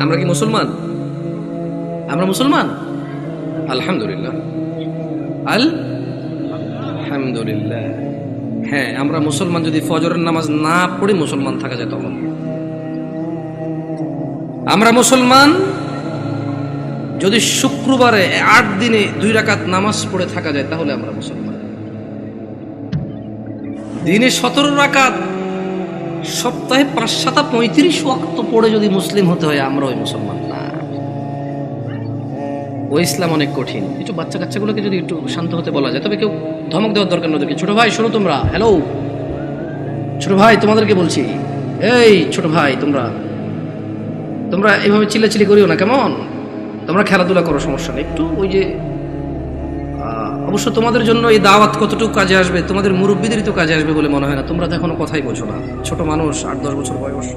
আমরা কি মুসলমান? আমরা মুসলমান? আলহামদুলিল্লাহ। আল আলহামদুলিল্লাহ। হ্যাঁ আমরা মুসলমান যদি ফজরের নামাজ না পড়ে, মুসলমান থাকা যায় তখন। আমরা মুসলমান যদি শুক্রবারে আট দিনে দুই রাকাত নামাজ পড়ে থাকা যায়, তাহলে আমরা মুসলমান। দিনে সতেরো রাকাত সপ্তাহে পাঁচ সাতা পঁয়ত্রিশ ওয়াক্ত পড়ে যদি মুসলিম হতে হয়, আমরা ওই মুসলমান না। ও ইসলাম অনেক কঠিন। একটু বাচ্চা কাচ্চাগুলোকে যদি একটু শান্ত হতে বলা যায়, তবে কেউ ধমক দেওয়ার দরকার না ওদেরকে। ছোট ভাই, শোনো তোমরা। হ্যালো ছোট ভাই, তোমাদেরকে বলছি। এই ছোট ভাই, তোমরা। তোমরা এইভাবে চিল্লাচিল্লি করিও না, কেমন? তোমরা খেলাধুলা করো, সমস্যা নেই। একটু ওই যে অবশ্য তোমাদের জন্য এই দাওয়াত কতটুকু কাজে আসবে? তোমাদের মুরব্বীদেরই তো কাজে আসবে বলে মনে হয় না। তোমরা তো এখনও কথাই বোঝো না। ছোট মানুষ, আট, দশ বছর বয়স।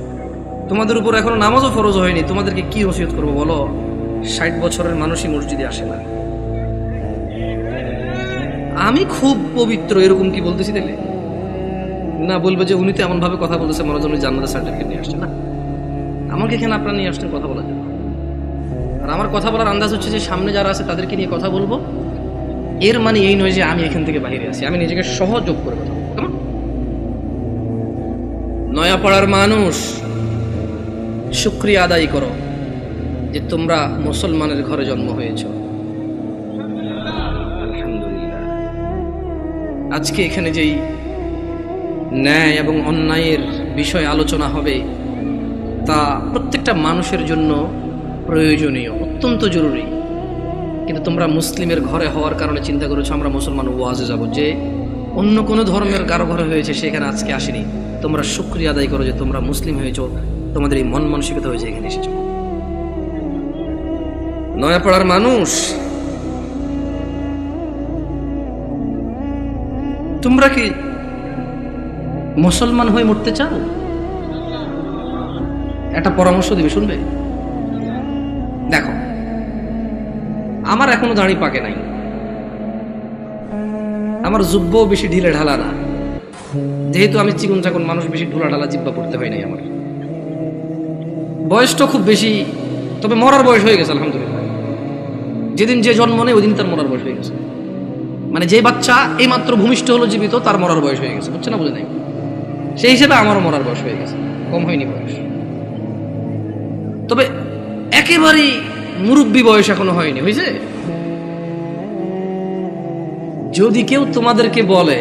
তোমাদের উপর এখনও নামাজও ফরজ হয়নি। তোমাদেরকে কি নসিহত করব বলো? ষাট বছরের মানুষই মসজিদে আসে না। আমি খুব পবিত্র, এরকম কি বলতেছি তাহলে? না, বলবে যে উনি তো এমন ভাবে কথা বলতেছে মনে উনি জান্নাতের সার্টিফিকেট নিয়ে আসছে। না। আমাকে এখানে আপনারা নিয়ে আসছেন কথা বলার জন্য। আর আমার কথা বলার আন্দাজ হচ্ছে যে সামনে যারা আছে তাদেরকে নিয়ে কথা বলব। এর মানে এই নয় যে আমি এখান থেকে বাইরে আছি। আমি নিজেকে সহযোগ করে কথা কেমন নয়াপাড়ার মানুষ, শুক্রিয়া আদায় করো যে তোমরা মুসলমানের ঘরে জন্ম হয়েছ। আজকে এখানে যেই ন্যায় এবং অন্যায়ের বিষয় আলোচনা হবে, তা প্রত্যেকটা মানুষের জন্য প্রয়োজনীয়, অত্যন্ত জরুরি। কিন্তু তোমরা মুসলিমের ঘরে হওয়ার কারণে চিন্তা করেছ, আমরা মুসলমান ওয়াজে যাব। যে অন্য কোনো ধর্মের কারও ঘরে হয়েছে সেখানে আজকে আসেনি। তোমরা শুক্রিয়া আদায় করো যে তোমরা মুসলিম হয়েছো, তোমাদের এই মন মানসিকতা হয়েছে, এখানে এসেছ। নয়াপাড়ার মানুষ, তোমরা কি মুসলমান হয়ে মরতে চাও? একটা পরামর্শ দিবে, শুনবে? আমার এখনও দাড়ি পাকে নাই। আমার জুব্ব বেশি ঢিলে ঢালা না। যেহেতু আমি চিকন চাকন মানুষ, বেশি ঢোলা ঢালা জিব্বা পড়তে হয় নাই আমার। বয়সটা খুব বেশি, তবে মরার বয়স হয়ে গেছে, আলহামদুলিল্লাহ। যেদিন যে জন্ম নেই ওই দিন তার মরার বয়স হয়ে গেছে। মানে যে বাচ্চা এই মাত্র ভূমিষ্ঠ হলো, জীবিত, তার মরার বয়স হয়ে গেছে। বুঝছে না, বুঝে নাই? সেই হিসেবে আমারও মরার বয়স হয়ে গেছে। কম হয়নি বয়স। তবে একেবারেই মুরব্বী বয়স এখনও হয়নি হয়েছে যদি কেউ তোমাদেরকে বলে,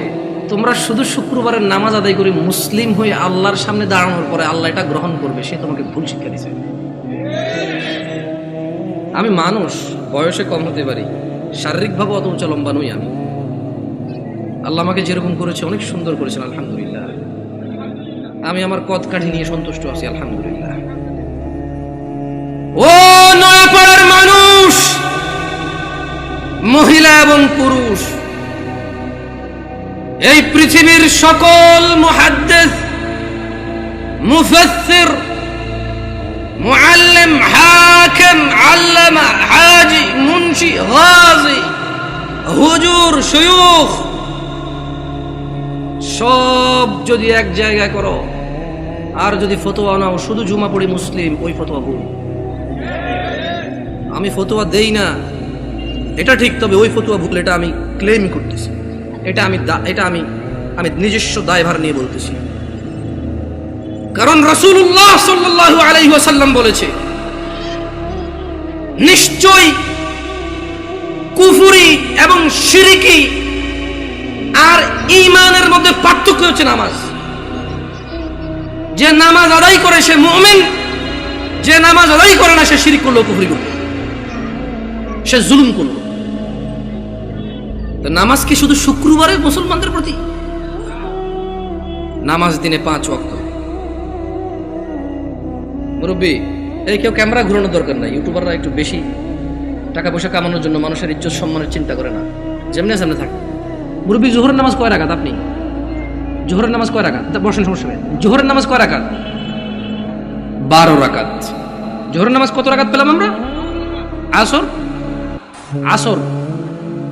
তোমরা শুধু শুক্রবারের নামাজ আদায় করে মুসলিম হয়ে আল্লাহর সামনে দাঁড়ানোর পরে আল্লাহ এটা গ্রহণ করবে, সে তোমাকে ভুল শিক্ষা দিছে? আমি মানুষ, বয়সে কম হতে পারি শারীরিকভাবে অত উঁচা লম্বা নই আমি। আল্লাহ আমাকে যেরকম করেছে, অনেক সুন্দর করেছেন, আলহামদুলিল্লাহ। আমি আমার কদ কাঠি নিয়ে সন্তুষ্ট আছি, আলহামদুলিল্লাহ। ও মহিলা এবং পুরুষ, এই পৃথিবীর সকল মুহাদ্দিস, মুফাসসির, মুআল্লিম, হাকিম, আল্লামা, হাজি, মুন্সি গাজী হুজুর, শয়ুখ, সব যদি এক জায়গায় করো, আর যদি ফতোয়া নাও, শুধু জুমা পড়ি মুসলিম, ওই ফতোয়া ভুল। আমি ফতোয়া দেই না। এটা ঠিক, তবে ওই ফতুয়া ভুল, এটা আমি ক্লেম করতেছি। এটা আমি এটা আমি আমি নিজস্ব দায়ভার নিয়ে বলতেছি। কারণ রসুল্লাহ সাল্লাল্লাহু আলাইহি ওয়াসাল্লাম বলেছে নিশ্চয় কুফুরি এবং শিরিকি আর ঈমানের মধ্যে পার্থক্য হচ্ছে নামাজ। যে নামাজ আদায় করে সে মুমিন, যে নামাজ আদায় করে না, সে শিরিক করল, কুফরি করল। সে জুলুম করল। তো নামাজ কি শুধু শুক্রবারে মুসলমানদের প্রতি? নামাজ দিনে পাঁচ ওয়াক্ত। মুরব্বী, এই কেউ ক্যামেরা ঘুরানোর দরকার নাই। ইউটিউবাররা একটু বেশি টাকা পয়সা কামানোর জন্য মানুষের ইজ্জত সম্মানের চিন্তা করে না। যেমনি সামনে থাকে। মুরব্বী, জোহরের নামাজ কয় রাখাত আপনি? জোহরের নামাজ কয় রাখাত বসেন, সমস্যা নেই। জোহরের নামাজ কয় রাখাত বারো রাকাত। জোহরের নামাজ কত রাকাত পেলাম আমরা? আসর? আসর।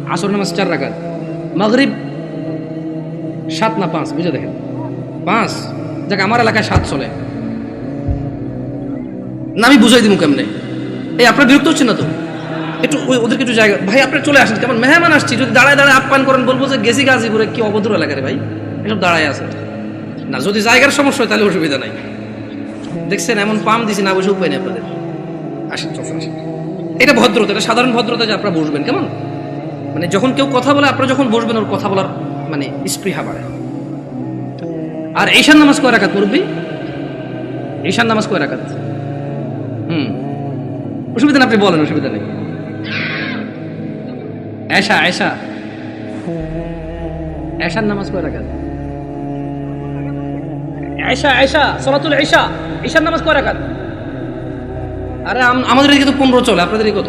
আসর নামাজ চার রাকাত। মাগরিব সাত না পাঁচ, বুঝে দেখেন। পাঁচ। দেখ, আমার এলাকায় সাত চলে। না, আমি বুঝাই দিব কেমনে? এই, আপনার বিরক্ত হচ্ছে না তো? একটু ওদেরকে একটু জায়গা ভাই আপনি চলে আসেন, কেমন? মেহমান আসছি, যদি দাঁড়ায় দাঁড়ায় আপ্যায়ন করেন, বলব যে গেছি গাজীপুরে, কি অভদ্র এলাকা রে ভাই? এসব দাঁড়ায় আছে। না, যদি জায়গার সমস্যা হয়, তাহলে অসুবিধা নাই। দেখছেন, এমন পাম দিছি, না বসে উপায় নেই আপনাদের। আসেন চলুন আসেন। এটা ভদ্রতা, এটা সাধারণ ভদ্রতা যে আপনারা বসবেন কেমন? মানে যখন কেউ কথা বলে, আপনারা যখন বসবেন, ওর কথা বলার মানে স্পৃহা বাড়ে। আর ঈশান নামাজ কয় রাখাত মুরব্বী? ঈশান নামাজ কয় রাখাত হুম। অসুবিধা নেই, আপনি বলেন, অসুবিধা নেই। এশা এশা এশার নামাজ কয় রাখাত এশা এশা সলাতুল এশা ঈশান নামাজ কয় রাখাত আরে আমাদের এদিকে তো পনেরো চলে, আপনাদের কত?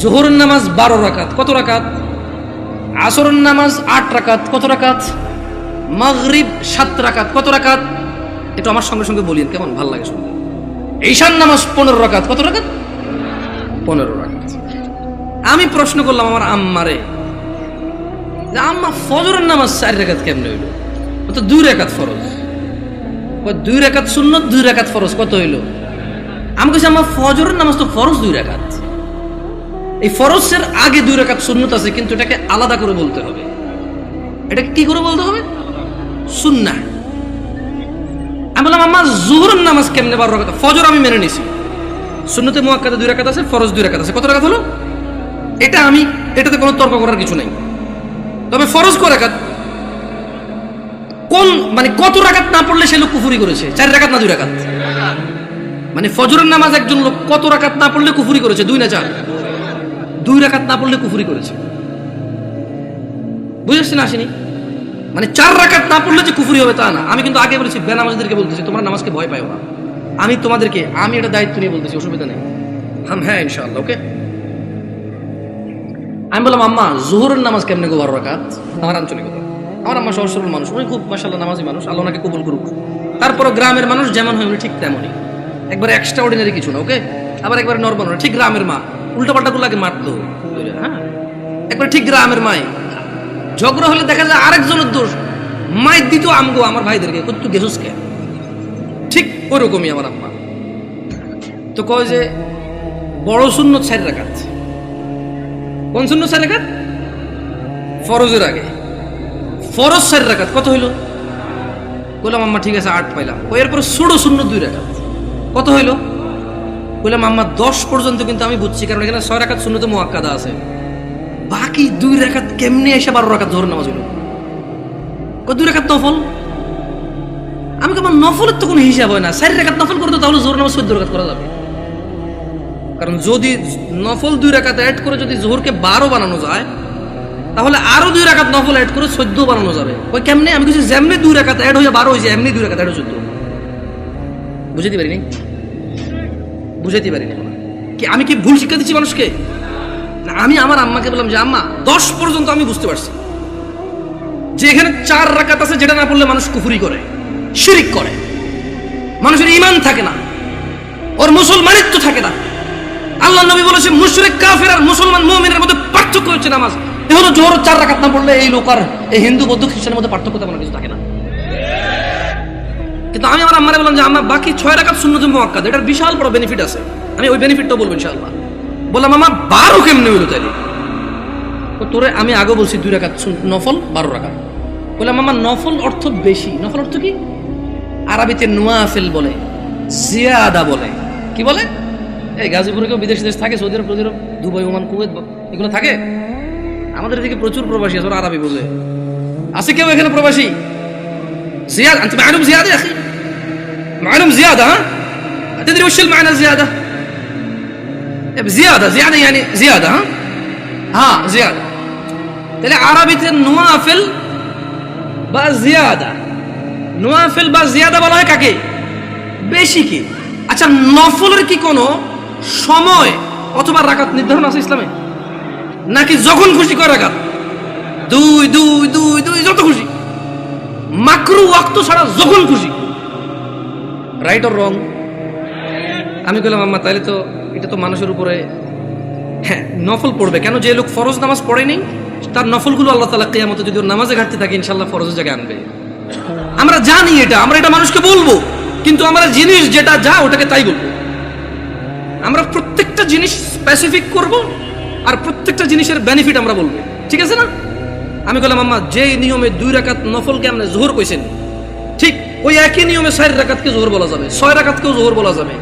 জোহরের নামাজ বারো রাকাত, কত রাকাত? আসরের নামাজ আট রাকাত, কত রাকাত? মাগরিব সাত রাকাত, কত রাকাত? একটু আমার সঙ্গে সঙ্গে বলিন কেমন? ভালো লাগে শুনতে। ঈশান নামাজ পনেরো রাকাত, কত রাকাত? পনেরো রাকাত। আমি প্রশ্ন করলাম আমার আম্মারে, যে আম্মা, ফজরের নামাজ চার রেখাত কেমনে হইল? তো দুই রেখাত ফরজ। দুই রেখাত শূন্য দুই রেখাত ফরজ, কত হইল? আমি কাছে আমার ফজরের নামাজ তো ফরজ দুই রেখাত এই ফরজের আগে দুই রেখাত সুন্নত আছে, কিন্তু এটাকে আলাদা করে বলতে হবে। এটাকে কি করে বলতে হবে? সুন্না আমি বললাম আমার জোহরের নামাজ কেমনে বারো রাখাত ফজর আমি মেনে নিছি। সুন্নতে মুয়াক্কাদে দুই রাখাত আছে, ফরজ দুই রাখাত আছে। কত রাখাত হলো? এটা আমি, এটাতে কোনো তর্ক করার কিছু নাই। তবে ফরজ কয় রাখাত কোন মানে কত রাকাত না পড়লে সে লোক কুফুরি করেছে? চার রাকাত না দুই রাকাত? মানে ফজরের নামাজ একজন লোক কত রাকাত না পড়লে কুফুরি করেছে? দুই না চার? দুই রাকাত না পড়লে কুফুরি করেছে। বুঝেছেন আসেনি? মানে চার রাকাত না পড়লে যে কুফুরি হবে তা না। আমি কিন্তু আগে বলেছি, বেনামাজদেরকে বলতেছি, তোমরা নামাজকে ভয় পাও না। আমি তোমাদেরকে, আমি এটা দায়িত্ব নিয়ে বলতেছি, অসুবিধা নেই। হাম হ্যাঁ ইনশাআল্লাহ, ওকে? আমি বললাম, আম্মা, জোহরের নামাজ কেমনে গো বারো রাকাত? আমার আঞ্চলিকতা আমার আম্মা সহজ সরল মানুষ, উনি খুব মাসাল্লাহ নামাজি মানুষ, আল্লাহ ওনাকে কবুল করুক। তারপরও গ্রামের মানুষ যেমন হয়, উনি ঠিক তেমনই। একবার এক্সট্রা অর্ডিনারি কিছু না, ওকে? আবার একবার নর্মাল ঠিক গ্রামের মা। উল্টা গুলাকে মারতো। হ্যাঁ? একবার ঠিক গ্রামের মাই। ঝগড়া হলে দেখা যায় আরেকজনের দোষ। মায়ের দিত আমগো আমার ভাইদেরকে তুই গেছুস কে ঠিক ওরকমই আমার আম্মা। তো কয় যে, বড় শূন্য ছাড় রাখাত কোন শূন্য চার রাখাত ফরজের আগে। ফরজ চার রাখাত কত হইল? বললাম আম্মা ঠিক আছে, আট পাইলাম। ও এরপর ষোলো শূন্য দুই রাখাত কত হইল? বললাম আম্মা, দশ পর্যন্ত কিন্তু আমি বুঝছি, কারণ এখানে ছয় রাখাত শূন্য তো মোয়াক্কাদা আছে। বাকি দুই রাখাত কেমনে এসে বারো রাখাত ধরে নামাজ কত দুই রাখাত নফল? আমি আমার নফলের তো কোনো হিসাব হয় না। চার রাখাত নফল করতো তাহলে জোর নামাজ চোদ্দ রাখাত করা যাবে। কারণ যদি নফল দুই রাকাত অ্যাড করে যদি জোহরকে বারো বানানো যায়, তাহলে আরও দুই রাকাত নফল অ্যাড করে চোদ্দ বানানো যাবে। ওই কেমনে? আমি কিছু যেমনি দুই রাকাত অ্যাড হয়ে বারো হয়েছে এমনি দুই রাকাত অ্যাড চোদ্দ। বুঝাতে পারিনি? বুঝাতে পারিনি কি, আমি কি ভুল শিক্ষা দিচ্ছি মানুষকে? না, আমি আমার আম্মাকে বললাম যে, আম্মা, দশ পর্যন্ত আমি বুঝতে পারছি। যে এখানে চার রাকাত আছে, যেটা না পড়লে মানুষ কুফুরি করে, শিরিক করে। মানুষের ইমান থাকে না। ওর মুসলমানিত্ব থাকে না। আল্লাহ নবী বলেছে, মুশরিক, কাফের আর মুসলমান মুমিনের মধ্যে পার্থক্য হচ্ছে নামাজ। এ হলো জোহর চার রাকাত না পড়লে এই লোক আর এই হিন্দু, বৌদ্ধ, খ্রিস্টানের মধ্যে পার্থক্য তেমন কিছু থাকে না। কিন্তু আমি আমার আম্মারে বললাম যে আমার বাকি ছয় রাখার শূন্য জন্য মক্কাদ এটার বিশাল বড় বেনিফিট আছে। আমি ওই বেনিফিটটা বলব ইনশাল্লাহ বললাম আমার বারো কেমনি হইল তাই তোরে আমি আগে বলছি দুই রাখার নফল, বারো রাখাত বললাম আমার নফল অর্থ বেশি। নফল অর্থ কি? আরবিতে নোয়াফেল বলে, জিয়াদা বলে। কি বলে? এই গাজীপুরে কেউ বিদেশ দেশ থাকে, Saudi Arab Saudi Arab, Dubai, Oman, Kuwait এগুলো থাকে? আমাদের এদিকে প্রচুর প্রবাসী আছে, ওরা আরবি বলে। আছে কেউ এখানে প্রবাসী? জিয়াদ আমি আরব জিয়াদে আছে معلوم زيادة ها تدري وش المعنى الزيادة زيادة زيادة يعني زيادة ها ها زيادة তাহলে আরবিতে নোয়াফেল বা জিয়াদা নোয়াফেল বা জিয়াদা বলা হয় কাকে বেশি কি আচ্ছা নফলের কি কোনো সময় অথবা রাকাত নির্ধারণ আছে ইসলামে নাকি যখন খুশি করে রাকাত দুই দুই দুই দুই যত খুশি মাকরু ওয়াক্ত ছাড়া যখন খুশি রাইট অর রং আমি বললাম আম্মা তাহলে তো এটা তো মানুষের উপরে হ্যাঁ নফল পড়বে। কেন যে লোক ফরজ নামাজ পড়েনি, তার নফলগুলো আল্লাহ তালা কেয়ামতে যদি ওর নামাজে ঘাটতি থাকে ইনশাল্লাহ ফরজের জায়গায় আনবে। আমরা জানি এটা, আমরা এটা মানুষকে বলব, কিন্তু আমরা জিনিস যেটা যা, ওটাকে তাই বলব। আমরা প্রত্যেকটা জিনিস স্পেসিফিক করব, আর প্রত্যেকটা জিনিসের বেনিফিট আমরা বলব। ঠিক আছে না? আমি বললাম আম্মা, যে নিয়মে দুই রাকাত নফলকে আপনি জোহর কইছেন ওই একই নিয়মে চার রাকাতকে জোহর বলা যাবে, ছয় রাকাতকেও জোহর বলা যাবে।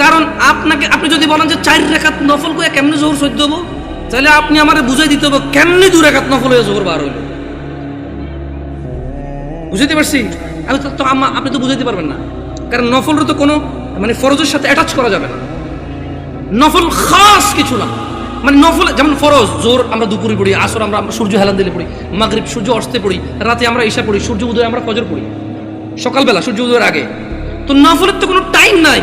কারণ আপনাকে, আপনি যদি বলেন যে চার রেখাত নফল করে কেমনে জোহর সহ্য হব? তাহলে আপনি আমারে বুঝাই দিতে হবে কেমনি দুই রাকাত নফল হয়ে জোহর বার হইল। বুঝাইতে পারছি? আমি তো আপনি তো বুঝাইতে পারবেন না। কারণ নফলের তো কোনো মানে ফরজের সাথে অ্যাটাচ করা যাবে না। নফল খাস কিছু না। মানে নফল, যেমন ফরজ জোর আমরা দুপুরে পড়ি, আসর আমরা সূর্য হেলান দিলে পড়ি, মাগরিব সূর্য অস্তে পড়ি, রাতে আমরা ঈশা পড়ি, সূর্য উদয় আমরা ফজর পড়ি। সকালবেলা সূর্য উদয়ের আগে। তো নফলের তো কোনো টাইম নাই।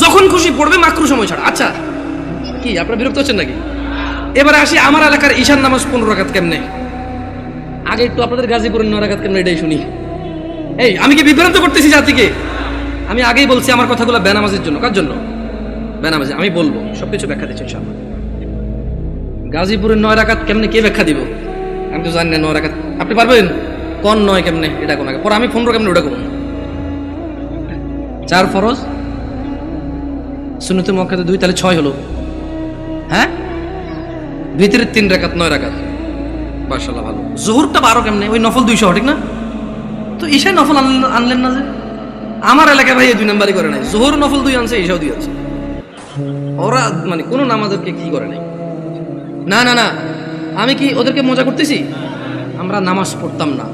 যখন খুশি পড়বে মাকরু সময় ছাড়া। আচ্ছা কি, আপনারা বিরক্ত হচ্ছেন নাকি? এবারে আসি আমার এলাকার ঈশান নামাজ পনেরো রাখাত কেমনে? আগে একটু আপনাদের গাজীপুরের নরাঘাত কেমনে এটাই শুনি। এই, আমি কি বিভ্রান্ত করতেছি জাতিকে? আমি আগেই বলছি আমার কথাগুলো বেনামাজের জন্য। কার জন্য? বেনামাজি, আমি বলব। সবকিছু ব্যাখ্যা দিচ্ছি ইনশাআল্লাহ। গাজীপুরের নয় রাকাত কেমনে কে ব্যাখ্যা দিব? আমি তো জানি না নয় রাকাত। আপনি পারবেন? কোন নয় কেমনে? এটা কোন পরে আমি পনেরো কেমনে, ওটা করুন চার ফরজ। সুন্নতে মক্কাতে দুই, তাহলে ছয় হলো। হ্যাঁ? ভিতরে তিন রাকাত, নয় রাকাত। মাশাআল্লাহ, ভালো। জোহরটা বারো কেমনে? ওই নফল দুইশো, ঠিক না? তো ঈশায় নফল আনলেন না যে? আমার এলাকায় ভাই দুই নাম্বারই করে নাই। জোহর নফল দুই আনছে, ঈশাও দুই আনছে। ওরা মানে কোনো নামাজকে কি করে নাই? না না না। আমি কি ওদেরকে মজা করতেছি? আমরা নামাজ পড়তাম না।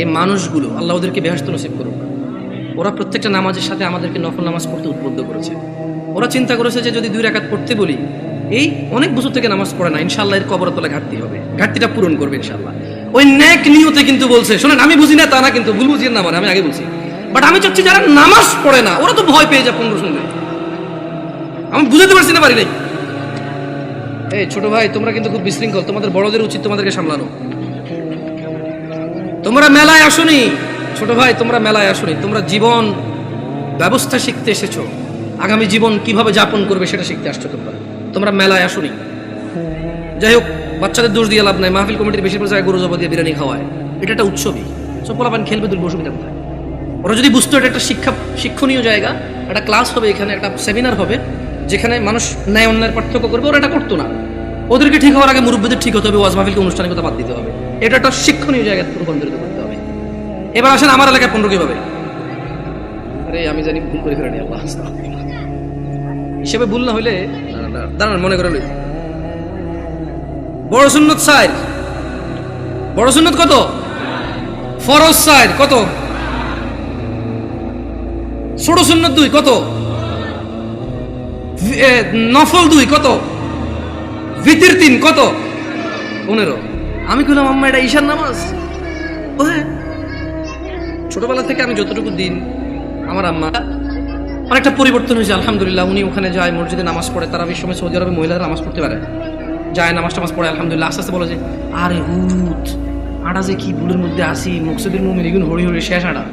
এই মানুষগুলো আল্লাহ ওদেরকে বেহস্ত নসিব করুক। ওরা প্রত্যেকটা নামাজের সাথে আমাদেরকে নফল নামাজ পড়তে উদ্বুদ্ধ করেছে। ওরা চিন্তা করেছে যে যদি দুই রাকাত পড়তে বলি, এই অনেক বছর থেকে নামাজ পড়ে না ইনশাল্লাহ এর কবরতলা ঘাটতি হবে। ঘাটতিটা পূরণ করবে ইনশাল্লাহ ওই ন্যাক নিয়তে কিন্তু বলছে, শোনেন, আমি বুঝি না, তা না কিন্তু ভুল বুঝিয়ে না মানে আমি আগে বলছি। বাট আমি চাচ্ছি যারা নামাজ পড়ে না, ওরা তো ভয় পেয়ে যায় পনেরো শুনলে আমি বুঝাতে পারছি না পারি নাই। এই ছোট ভাই, তোমরা কিন্তু খুব বিশৃঙ্খল, তোমাদের বড়দের উচিত তোমাদেরকে সামলানো। তোমরা মেলায় আসোনি? ছোট ভাই, তোমরা মেলায় আসোনি। তোমরা জীবন ব্যবস্থা শিখতে এসেছ। আগামী জীবন কীভাবে যাপন করবে সেটা শিখতে আসছো তোমরা। তোমরা মেলায় আসোনি। যাই হোক, বাচ্চাদের দোষ দিয়ে লাভ নাই। মাহফিল কমিটির বেশিরভাগ জায়গায় গরু জবা দিয়ে বিরিয়ানি খাওয়ায়। এটা একটা উৎসবই। সব খেলবে দুর্গ অসুবিধা কোথায়? ওরা যদি বুঝতো এটা একটা শিক্ষা, শিক্ষণীয় জায়গা, একটা ক্লাস হবে এখানে, একটা সেমিনার হবে, যেখানে মানুষ ন্যায় অন্যায়ের পার্থক্য করবে, ওরা এটা করতো না। ওদেরকে ঠিক হওয়ার আগে মুরব্বীদের ঠিক হতে হবে, ওয়াজ মাহফিলকে আনুষ্ঠানিকতা বাদ দিতে হবে। এটা একটা শিক্ষণীয় জায়গায় রূপান্তরিত করতে হবে। এবার আসেন আমার এলাকায় পনেরো কীভাবে? আরে আমি জানি ভুল করে ফেলেনি আল্লাহ। হিসেবে ভুল না হইলে দাঁড়ান, মনে করে লই। বড় সুন্নত সাইড। বড় সুন্নত কত? ফরজ সাইড কত? ছোট সুন্নত দুই কত? নফল দুই কত? ভিতির তিন কত? পনেরো। আমি কইলাম আম্মা, এটা ঈশান নামাজ? ও হ্যাঁ ছোটবেলা থেকে আমি যতটুকু দিন আমার আম্মা, অনেকটা পরিবর্তন হয়েছে, আলহামদুলিল্লাহ। উনি ওখানে যায়, মসজিদে নামাজ পড়ে। তারা এই সময় সৌদি আরবে মহিলারা নামাজ পড়তে পারে। যায়, নামাজ টামাজ পড়ে, আলহামদুলিল্লাহ। আস্তে আস্তে বলে যে, আরে হুত, আটা যে কি ভুলের মধ্যে আসি, মকসুদের মুমিন এগুলো হরি হরি শেষ আটা।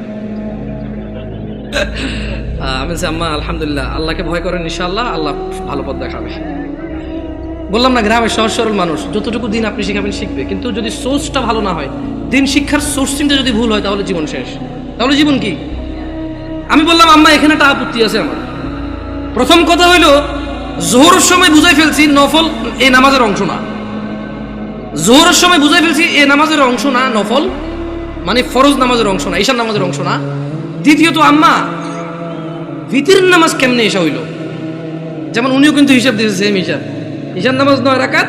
আমি আম্মা, আলহামদুলিল্লাহ, আল্লাহকে ভয় করেন ইনশাআল্লাহ, আল্লাহ ভালো পথ দেখাবে। বললাম না, গ্রামে সহজ সরল মানুষ, যতটুকু দিন আপনি শিখাবেন শিখবে। কিন্তু যদি সোর্সটা ভালো না হয়, দিন শিক্ষার সোর্সিংটা যদি ভুল হয়, তাহলে জীবন শেষ। তাহলে জীবন কি? আমি বললাম, আম্মা, এখানে একটা আপত্তি আছে আমার। প্রথম কথা হইল, জোহরের সময় বুঝাই ফেলছি নফল এ নামাজের অংশ না। জোহরের সময় বুঝাই ফেলছি এ নামাজের অংশ না, নফল মানে ফরজ নামাজের অংশ না ঈশান নামাজের অংশ না। দ্বিতীয়ত, আম্মা ভিতির নামাজ কেমনে এসা হইল? যেমন উনিও কিন্তু হিসাব দিয়েছে সেম হিসাব। ঈশান নামাজ নয় রাকাত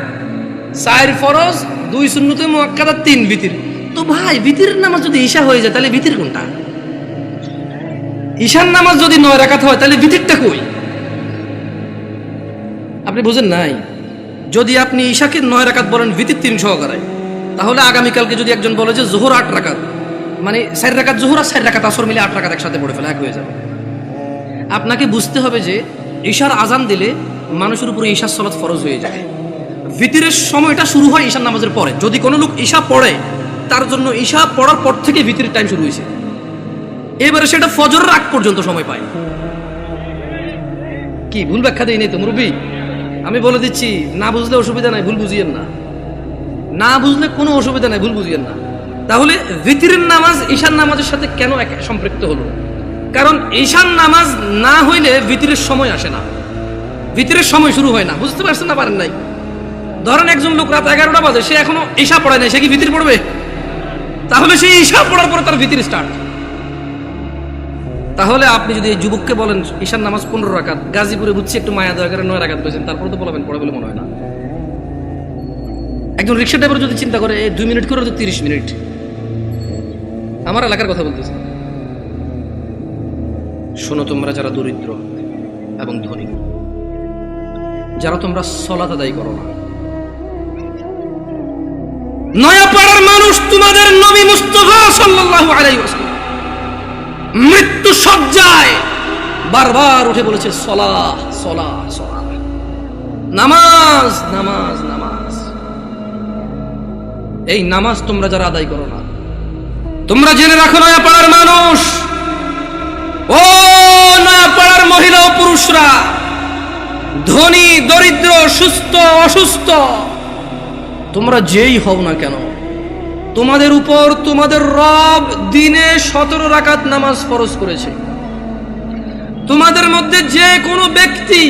চার ফরজ, দুই শূন্যতে মোয়াক্কাদা, তিন ভিতির। তো ভাই ভিতির নামাজ যদি ঈশা হয়ে যায়, তাহলে ভিতির কোনটা? ঈশান নামাজ যদি নয় রাকাত হয়, তাহলে ভিতিরটা কই? আপনি বুঝেন নাই? যদি আপনি ঈশাকে নয় রাকাত বলেন, ভিতির তিন সহকারে, তাহলে আগামীকালকে যদি একজন বলে যে জোহর আট রাকাত মানে চার রাকাত জোহর আর চার রাকাত আসর মিলে আট রাকাত একসাথে পড়ে ফেলে, এক হয়ে যাবে। আপনাকে বুঝতে হবে যে ঈশার আজান দিলে মানুষের উপরে ঈশার সলাৎ ফরজ হয়ে যায়। ভিতরের সময়টা শুরু হয় ঈশার নামাজের পরে। যদি কোনো লোক ঈশা পড়ে, তার জন্য ঈশা পড়ার পর থেকে ভিতরের টাইম শুরু হয়েছে। এবারে সেটা ফজর আগ পর্যন্ত সময় পায়। কি, ভুল ব্যাখ্যা দেয়নি তো, মুরব্বী? আমি বলে দিচ্ছি, না বুঝলে অসুবিধা নাই, ভুল বুঝিয়েন না। না বুঝলে কোনো অসুবিধা নাই, ভুল বুঝিয়েন না। তাহলে ভিতরের নামাজ ঈশান নামাজের সাথে কেন এক সম্পৃক্ত হলো? কারণ ঈশান নামাজ না হইলে ভিতরের সময় আসে না। ভিতরের সময় শুরু হয় না, বুঝতে পারছেন না পারেন নাই? ধরেন একজন লোক রাত এগারোটা বাজে, সে এখনও ঈশা পড়ায় নাই, সে কি ভিতরে পড়বে? তাহলে সে ঈশা পড়ার পরে তার ভিতরে স্টার্ট তাহলে আপনি যদি এই যুবককে বলেন, ঈশার নামাজ পনেরো রাকাত, গাজীপুরে বুঝছি একটু মায়া দয়া করে নয় রাকাত পেয়েছেন তারপরে তো বলবেন, পড়ে বলে মনে হয় না। একজন রিক্সা ড্রাইভার যদি চিন্তা করে দুই মিনিট করে তো তিরিশ মিনিট। আমার এলাকার কথা বলতেছি। শোনো তোমরা যারা দরিদ্র এবং ধনী যারা তোমরা সলাত আদায় করো না। নয়াপাড়ার মানুষ তোমাদের নবী মুস্তফা সাল্লাল্লাহু আলাইহি ওয়াসাল্লাম মৃত্যু সজ্জায় বারবার উঠে বলেছে সলা সলা সলা নামাজ নামাজ নামাজ। এই নামাজ তোমরা যারা আদায় করো না, তোমরা জেনে রাখো নয়াপাড়ার মানুষ। ও নয়াপাড়ার মহিলা ও পুরুষরা ধনী, দরিদ্র, সুস্থ, অসুস্থ। তোমরা যেই হও না কেন, তোমাদের উপর তোমাদের রব দিনে সতেরো রাকাত নামাজ ফরজ করেছে। তোমাদের মধ্যে যে কোনো ব্যক্তি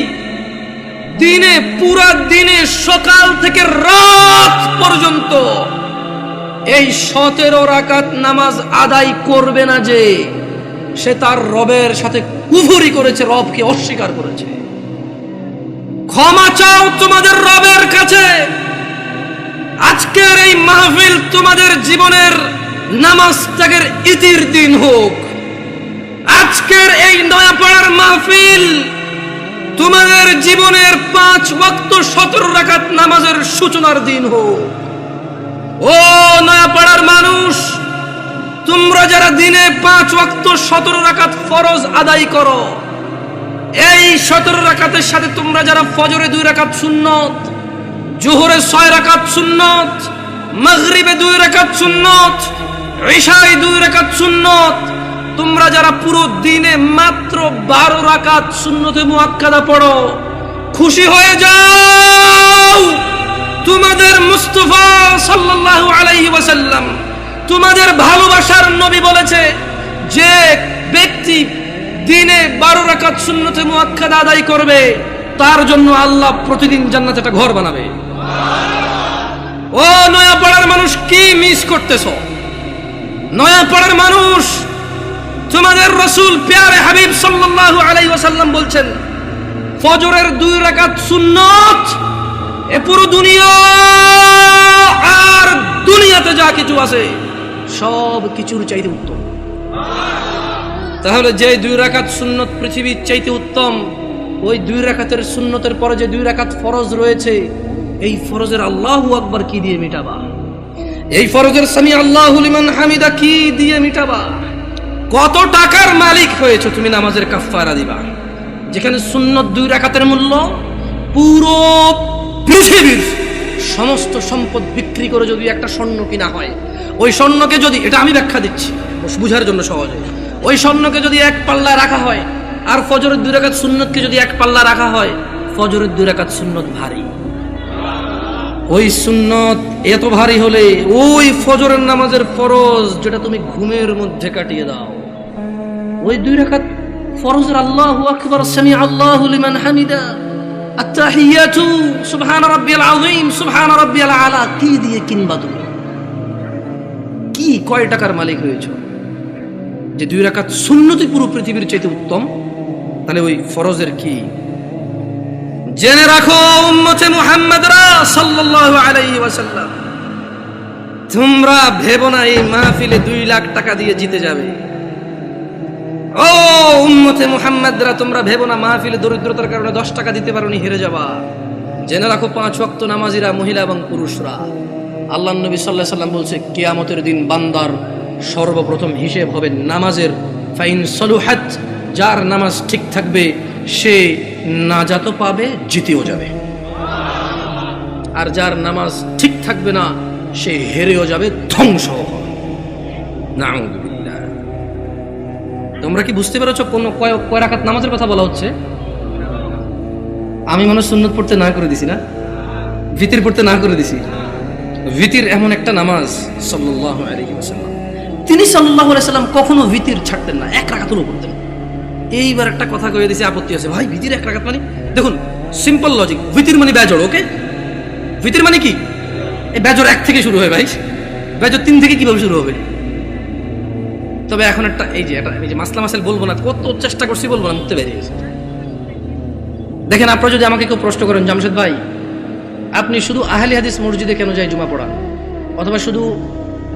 দিনে, পুরা দিনে, সকাল থেকে রাত পর্যন্ত এই সতেরো রাকাত নামাজ আদায় করবে না যে, সে তার রবের সাথে কুফুরি করেছে, রবকে অস্বীকার করেছে। ক্ষমা চাও তোমাদের রবের কাছে। আজকের এই মাহফিল তোমাদের জীবনের নামাজ ত্যাগের ইতির দিন হোক। আজকের এই নয়াপাড়ার মাহফিল তোমাদের জীবনের পাঁচ ওয়াক্ত সতেরো রাকাত নামাজের সূচনার দিন হোক। ও নয়াপাড়ার মানুষ, তোমরা যারা দিনে পাঁচ ওয়াক্ত সতেরো রাকাত ফরজ আদায় করো এই সতেরো রাকাতের সাথে তোমরা যারা ফজরে দুই রাকাত সুন্নত, জোহরে ছয় রাকাত সুন্নত, মাগরিবে দুই রাকাত সুন্নত, ঈশায় দুই রাকাত সুন্নত, তোমরা যারা পুরো দিনে মাত্র বারো রাকাত সুন্নতে মুআক্কাদা পড়ো, খুশি হয়ে যাও। তোমাদের মুস্তফা সাল্লাল্লাহু আলাইহি ওয়াসাল্লাম, তোমাদের ভালোবাসার নবী বলেছে, যে ব্যক্তি দিনে বারো রাকাত সুন্নতে মুআক্কাদা আদায় করবে, তার জন্য আল্লাহ প্রতিদিন জান্নাতে একটা ঘর বানাবে। ও নয়াপাড়ার মানুষ, কি মিস করতেছ? নয়াপাড়ার মানুষ, তোমাদের রসুল পেয়ারে হাবিব সাল্লাল্লাহু আলাই ওয়াসাল্লাম বলছেন, ফজরের দুই রাকাত সুন্নত, এ পুরো দুনিয়া আর দুনিয়াতে যা কিছু আছে, সব কিছুর চাইতে উত্তম। তাহলে যে দুই রাকাত সুন্নত পৃথিবীর চাইতে উত্তম, ওই দুই রাকাতের সুন্নতের পরে যে দুই রাকাত ফরজ রয়েছে, এই ফরজের আল্লাহু আকবার কি দিয়ে মিটাবা? এই ফরজের সামি আল্লাহু হামিদা কি দিয়ে মিটাবা? কত টাকার মালিক হয়েছে তুমি নামাজের কাফফারা দিবা? যেখানে সুন্নত দুই রাকাতের মূল্য, পুরো পৃথিবীর সমস্ত সম্পদ বিক্রি করে যদি একটা স্বর্ণ কিনা হয়, ওই স্বর্ণকে যদি, এটা আমি ব্যাখ্যা দিচ্ছি, বুঝার জন্য সহজে ওই স্বর্ণকে যদি এক পাল্লা রাখা হয়, আর ফজরের দুই রাকাত সুন্নতকে যদি এক পাল্লা রাখা হয়, ফজরের দুই রাকাত সুন্নত ভারী। ওই সুন্নত এত ভারী হলে ওই ফজরের নামাজের ফরজ যেটা তুমি ঘুমের মধ্যে কাটিয়ে দাও। ওই দুই রাকাত ফরজের আল্লাহু আকবার সামি আল্লাহু লিমান হামিদা। আত্তাহিয়াতু, সুবহান রাব্বিয়াল আযীম, সুবহান রাব্বিয়াল আলা। কি দিয়ে কিনবা তুমি? কি কয় টাকার মালিক হয়েছো? যে দুই রাকাত সুন্নতি পুরো পৃথিবীর চাইতে উত্তম, তাহলে ওই ফরজের কি? জেনে রাখো, উম্মতে সাল্লাল্লাহু আলাইহি ওয়াসাল্লাম, তোমরা ভেবো না এই মাহফিলে দুই লাখ টাকা দিয়ে জিতে যাবে। ও উম্মতে মুহাম্মাদরা, তোমরা ভেবো না মাহফিলে দরিদ্রতার কারণে দশ টাকা দিতে পারোনি, হেরে যাবা। জেনে রাখো, পাঁচ ওয়াক্ত নামাজিরা মহিলা এবং পুরুষরা। আল্লাহ নবী সাল্লাহ সাল্লাম বলছে, কিয়ামতের দিন বান্দার সর্বপ্রথম হিসেব হবে নামাজের। ফাইন সলুহাত, যার নামাজ ঠিক থাকবে, সে নাজাতও পাবে, জিতেও যাবে। আর যার নামাজ ঠিক থাকবে না, সে হেরেও যাবে, ধ্বংস হবে। তোমরা কি বুঝতে পেরেছ কোন কয় কয় রাকাত নামাজের কথা বলা হচ্ছে? আমি মনে সুন্নত পড়তে না করে দিছি না? ভিতির পড়তে না করে দিছি? ভিতির এমন একটা নামাজ, সাল্লাল্লাহু আলাইহি ওয়াসাল্লাম। তিনি আলাইহি সাল্লাম কখনো ভিতির ছাড়তেন না, এক রাকাতও পড়তেন এইবার একটা কথা কয়ে দিছে, আপত্তি আছে। ভাই, ভিতির এক রাকাত মানে? দেখুন সিম্পল লজিক ভিতির মানে বেজড় ওকে ভিতির মানে কি? এই বেজর এক থেকে শুরু হয় ভাই। বেজর তিন থেকে কীভাবে শুরু হবে? তবে এখন একটা, এই যে একটা, এই যে মাসলা মাসাল বলব না, কত চেষ্টা করছি বলব না, মুক্তি বেরিয়ে গেছে। দেখেন, আপনারা যদি আমাকে কেউ প্রশ্ন করেন, জামশেদ ভাই, আপনি শুধু আহলি হাদিস মসজিদে কেন যায় জুমা পড়া অথবা শুধু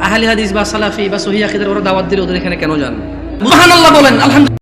আহলি হাদিস বা সালাফি বা সহিদের ওরা দাওয়াত দিলে ওদের এখানে কেন যান? মহান আল্লাহ বলেন, আলহামদুলিল্লাহ।